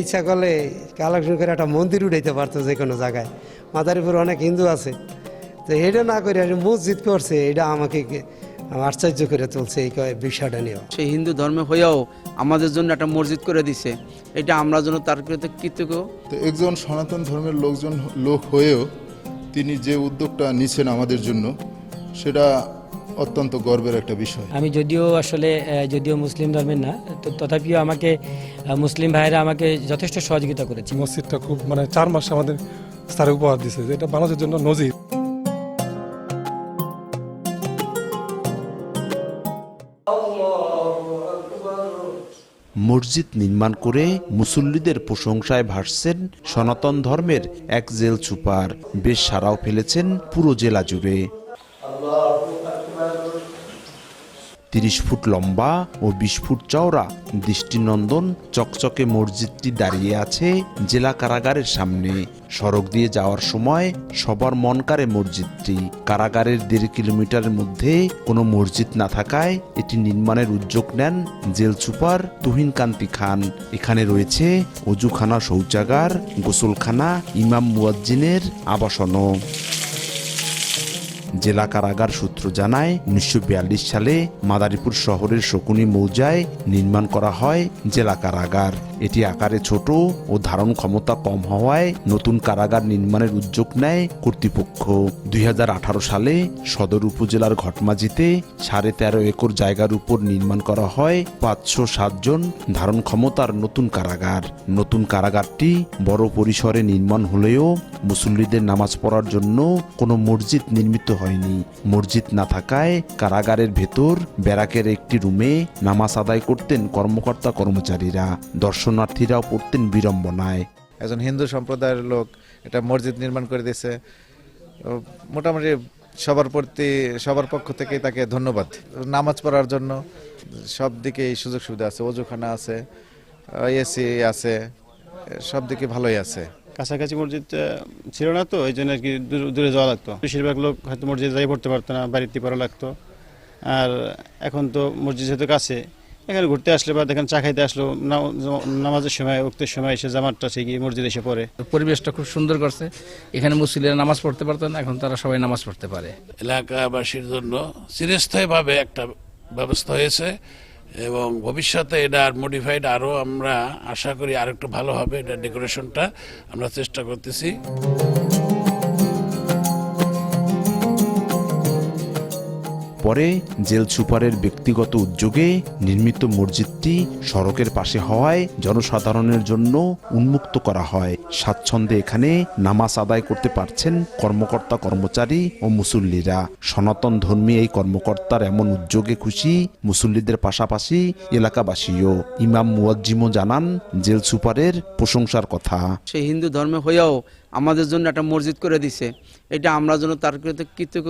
ইচ্ছা করলে কালেকশন করে একটা মন্দির উঠাইতে পারতো যে কোনো জায়গায়। মাদারীপুর অনেক হিন্দু আছে। তো এটা না করে মসজিদ করছে এটা আমাকে আশ্চর্য করে তুলছে এই বিষয়টা নিয়েও। সে হিন্দু ধর্মে হয়েও আমাদের জন্য একটা মসজিদ করে দিছে। এটা আমরা জন্য তার কৃতজ্ঞ। তো একজন সনাতন ধর্মের লোকজন লোক হয়েও তিনি যে উদ্যোগটা নিচ্ছেন আমাদের জন্য সেটা অত্যন্ত গর্বের একটা বিষয়। আমি যদিও আসলে যদিও মুসলিম ধর্মের না তো তথাপিও আমাকে মুসলিম ভাইরা আমাকে যথেষ্ট সহযোগিতা করেছে। মসজিদটা খুব মানে চার মাস আমাদের স্যারে উপহার দিছে যেটা বাংলাদেশের জন্য নজির। মসজিদ নির্মাণ করে মুসল্লিদের প্রশংসায় ভাসছেন সনাতন ধর্মের এক জেল সুপার বেশ সারাও ফেলেছেন পুরো জেলা জুড়ে। তিরিশ ফুট লম্বা ও বিশ ফুট চওড়া। দৃষ্টিনন্দন চকচকে মসজিদটি দাঁড়িয়ে আছে জেলা কারাগারের সামনে। সড়ক দিয়ে যাওয়ার সময় সবার মন কাড়ে মসজিদটি। কারাগারের দেড় কিলোমিটারের মধ্যে কোনো মসজিদ না থাকায় এটি নির্মাণের উদ্যোগ নেন জেল সুপার তুহিন কান্তি খান। এখানে রয়েছে অজুখানা শৌচাগার, গোসলখানা, ইমাম মুয়াজ্জিনের আবাসনও। জেলা কারাগার সূত্র জানায়, উনিশশো বিয়াল্লিশ সালে মাদারীপুর শহরের শকুনি মৌজায় নির্মাণ করা হয় জেলা কারাগার। এটি আকারে ছোট ও ধারণ ক্ষমতা কম হওয়ায় নতুন কারাগার নির্মাণের উদ্যোগ নেয় কর্তৃপক্ষ। দুই হাজার আঠারো সালে সদর উপজেলার ঘটমাজিতে সাড়ে তেরো একর জায়গার উপর নির্মাণ করা হয় পাঁচশো সাতজন ধারণ ক্ষমতার নতুন কারাগার। নতুন কারাগারটি বড় পরিসরে নির্মাণ হলেও মুসল্লিদের নামাজ পড়ার জন্য কোনো মসজিদ নির্মিত হয়নি। মসজিদ না থাকায় কারাগারের ভেতর, ব্যারাকের একটি রুমে নামাজ আদায় করতেন কর্মকর্তা কর্মচারীরা। দর্শনার্থীরাও পড়তেন বিড়ম্বনায়। একজন হিন্দু সম্প্রদায়ের লোক এটা মসজিদ নির্মাণ করে দিয়েছে। মোটামুটি সবার প্রতি, সবার পক্ষ থেকে তাকে ধন্যবাদ। নামাজ পড়ার জন্য সব দিকে এই সুযোগ সুবিধা আছে, অজুখানা আছে এসি আছে, সব দিকে ভালোই আছে। কাছাকাছি মসজিদ ছিল না তো এই জন্য আর কি দূর- দূরে যাওয়া লাগতো। বেশিরভাগ লোক হয়তো মসজিদে যাই পড়তে পারতো না বাড়িতে পড়া লাগতো। আর এখন তো মসজিদ যেহেতু কাছে এখানে ঘুরতে আসলে বা দেখেন চা খাইতে আসলো নামাজের সময় উক্তের সময় এসে জামাতটা সে গিয়ে মসজিদে এসে পড়ে। পরিবেশটা খুব সুন্দর করছে। এখানে মুসলিমরা নামাজ পড়তে পারতো না এখন তারা সবাই নামাজ পড়তে পারে। এলাকাবাসীর জন্য চিরস্থায়ীভাবে একটা ব্যবস্থা হয়েছে। এবং ভবিষ্যতে এটা আর মডিফাইড আরও আমরা আশা করি আর একটু ভালো হবে এটা ডেকোরেশনটা আমরা চেষ্টা করতেছি। পরে জেল সুপারের ব্যক্তিগত উদ্যোগে নির্মিত মসজিদটি সড়কের পাশে হওয়ায় জনসাধারণের জন্য উন্মুক্ত করা হয়। স্বাচ্ছন্দ্যে এখানে নামাজ আদায় করতে পারছেন কর্মকর্তা, কর্মচারী ও মুসল্লিরা। সনাতন ধর্মী এই কর্মকর্তার এমন উদ্যোগে খুশি মুসল্লিদের পাশাপাশি এলাকাবাসীও। ইমাম মুয়াজ্জিমও জানান, জেল সুপারের প্রশংসার কথা। সে হিন্দু ধর্মে হয়েও আমাদের জন্য একটা মসজিদ করে দিছে। এটা আমরা জন্য তার কৃতজ্ঞ।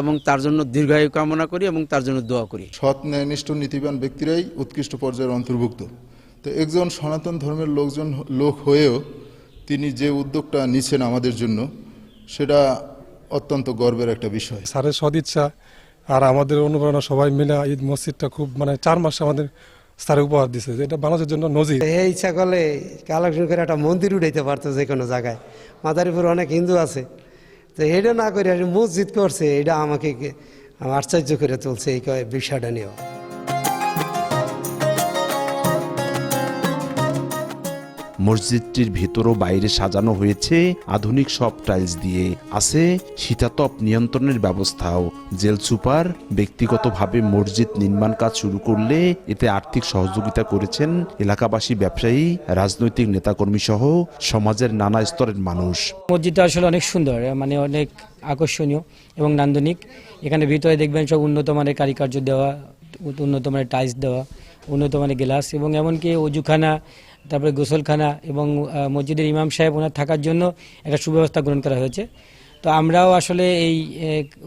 এবং তার জন্য দীর্ঘায়ু কামনা করি এবং তার জন্য দোয়া করি। সৎ ন্যায়নিষ্ঠ নীতিবান ব্যক্তিরাই উৎকৃষ্ট পর্যায়ের অন্তর্ভুক্ত। তো একজন সনাতন ধর্মের লোকজন লোক হয়েও তিনি যে উদ্যোগটা নিচ্ছেন আমাদের জন্য সেটা অত্যন্ত গর্বের একটা বিষয়। স্যারের সদিচ্ছা আর আমাদের অনুপ্রেরণা সবাই মিলে ঈদ মসজিদটা খুব মানে চার মাস আমাদের স্যারে উপহার দিছে যেটা বাংলাদেশের জন্য নজির। এই ইচ্ছা করলে কালেকশন করে একটা মন্দির উঠাইতে পারতো যে কোনো জায়গায়। মাদারীপুর অনেক হিন্দু আছে। তো এটা না করে মসজিদ করছে এটা আমাকে আশ্চর্য করে তুলছে এই বিষয়টা নিয়েও। মসজিদটির ভেতর ও বাইরে সাজানো হয়েছে আধুনিক সব টাইলস দিয়ে। আছে শীতাতপ নিয়ন্ত্রণের ব্যবস্থাও। জেল সুপার ব্যক্তিগতভাবে মসজিদ নির্মাণ কাজ শুরু করলে এতে আর্থিক সহযোগিতা করেছেন এলাকাবাসী ব্যবসায়ী, রাজনৈতিক নেতাকর্মী সহ সমাজের নানা স্তরের মানুষ। মসজিদটা আসলে অনেক সুন্দর মানে অনেক আকর্ষণীয় এবং নান্দনিক। এখানে ভিতরে দেখবেন সব উন্নত মানের কারিকার্য দেওয়া উন্নত মানের টাইলস দেওয়া উন্নত মানের গ্লাস এবং এমনকি অজুখানা, তারপরে গোসলখানা এবং মসজিদের ইমাম সাহেব ওনার থাকার জন্য একটা সুব্যবস্থা গ্রহণ করা হয়েছে। তো আমরাও আসলে এই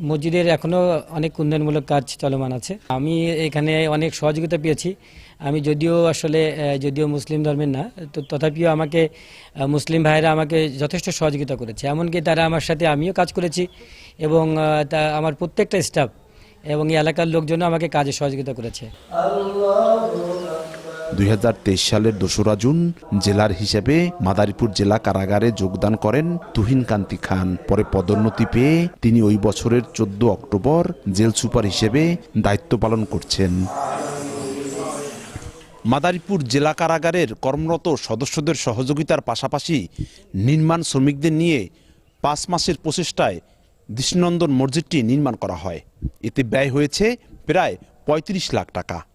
মসজিদের এখনও অনেক উন্নয়নমূলক কাজ চলমান আছে। আমি এখানে অনেক সহযোগিতা পেয়েছি। আমি যদিও আসলে যদিও মুসলিম ধর্মের না, তো তথাপিও আমাকে মুসলিম ভাইরা আমাকে যথেষ্ট সহযোগিতা করেছে। এমনকি তারা আমার সাথে আমিও কাজ করেছি এবং তা, আমার প্রত্যেকটা স্টাফ এবং এলাকার লোকজন আমাকে কাজে সহযোগিতা করেছে। দুই হাজার তেইশ সালের দোসরা জুন জেলার হিসেবে মাদারীপুর জেলা কারাগারে যোগদান করেন তুহিন কান্তি খান। পরে পদোন্নতি পেয়ে তিনি ওই বছরের চোদ্দ অক্টোবর জেল সুপার হিসেবে দায়িত্ব পালন করছেন। মাদারীপুর জেলা কারাগারের কর্মরত সদস্যদের সহযোগিতার পাশাপাশি নির্মাণ শ্রমিকদের নিয়ে পাঁচ মাসের প্রচেষ্টায় দৃষ্টিনন্দন মসজিদটি নির্মাণ করা হয়। এতে ব্যয় হয়েছে প্রায় পঁয়ত্রিশ লাখ টাকা।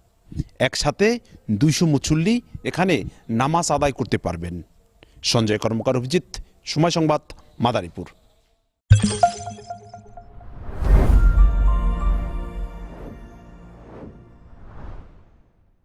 একসাথে দুইশো মুচল্লি এখানে নামাজ আদায় করতে পারবেন। সঞ্জয় কর্মকার অভিজিৎ, সময় সংবাদ, মাদারীপুর।